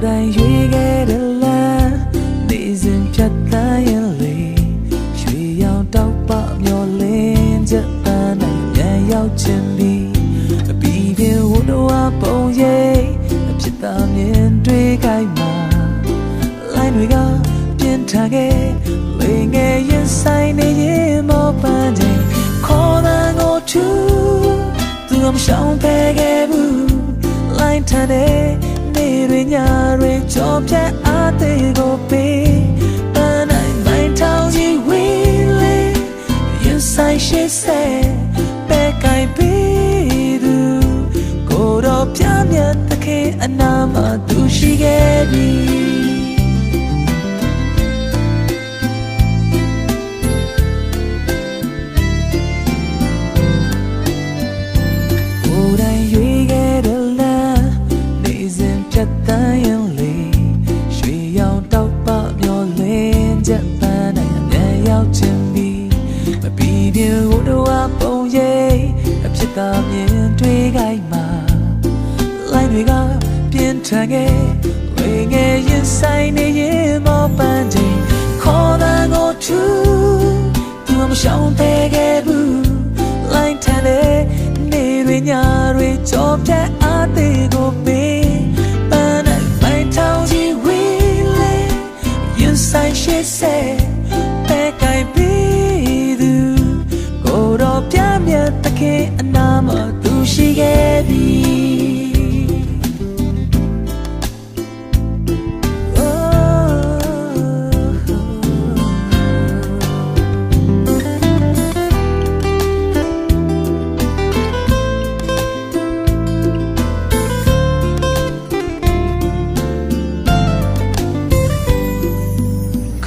ယ်တိုင်ရွေးခဲ့တယ်လားနေစဉ်ဖြတ်သန်းရင်လေရွှေရောင်တောက်ပမျောလင်းချက်ပန်းနိုင်ပြန်ရောက်ခြင်းဒီအပီးပြင်းဝတော်ပုံရိပ်အဖြစ်သာမြင်တွေ့ခိုင်းမှာလိုင်းတွေကပြင်းထန်ခဲ့လေငယ်ရင်ဆိုင်နေရင်မောပန်းတယ် Call that go to သူကမရှောင်ပဲခဲ့ဘူး line ထန်တယ် တွေညတွေကြောပြတ်အားသေးကိုပေးပန်းနိုင်မိုင်းထောင်ကြီးဝေးလေ You say she say ပဲကိုင်ပြီးသူကိုတော့ပြမြတ်တခင်အနာမသူရှိခဲ့ပြီကို သာမြင်တွေ့ခိုင်းမှာလိုင်းတွေကပြင်းထန်ခဲ့ဝေငယ်ရင်ဆိုင်နေရင်မောပန်းချိန်ခေါ်တဲ့ကိုထူသူမရှောင်သေးခဲ့ဘူးလိုင်းထန်တဲ့နေတွေညတွေကြောပြတ်အားသေးကိုပေးပန်းနိုင်မိုင်းထောင်ကြီးဝေးလေ You say she say ပဲကိုင်ပြီးသူကိုတော့ပြမြတ်တခင် အနာမသူရှိခဲ့ပြီ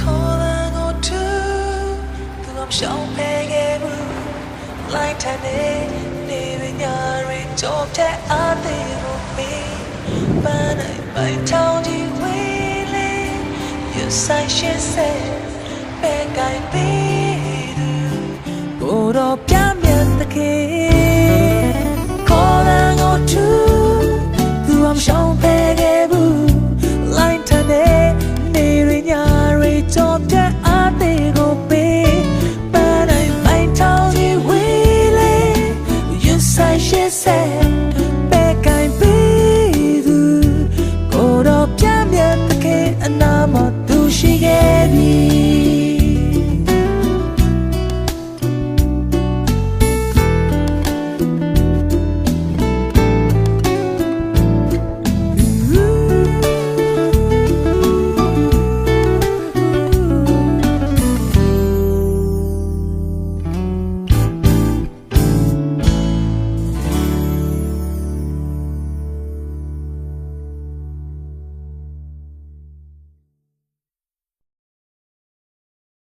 calling on 좁대 안으로 미만을 말타오니 willing You say she said 被改变 said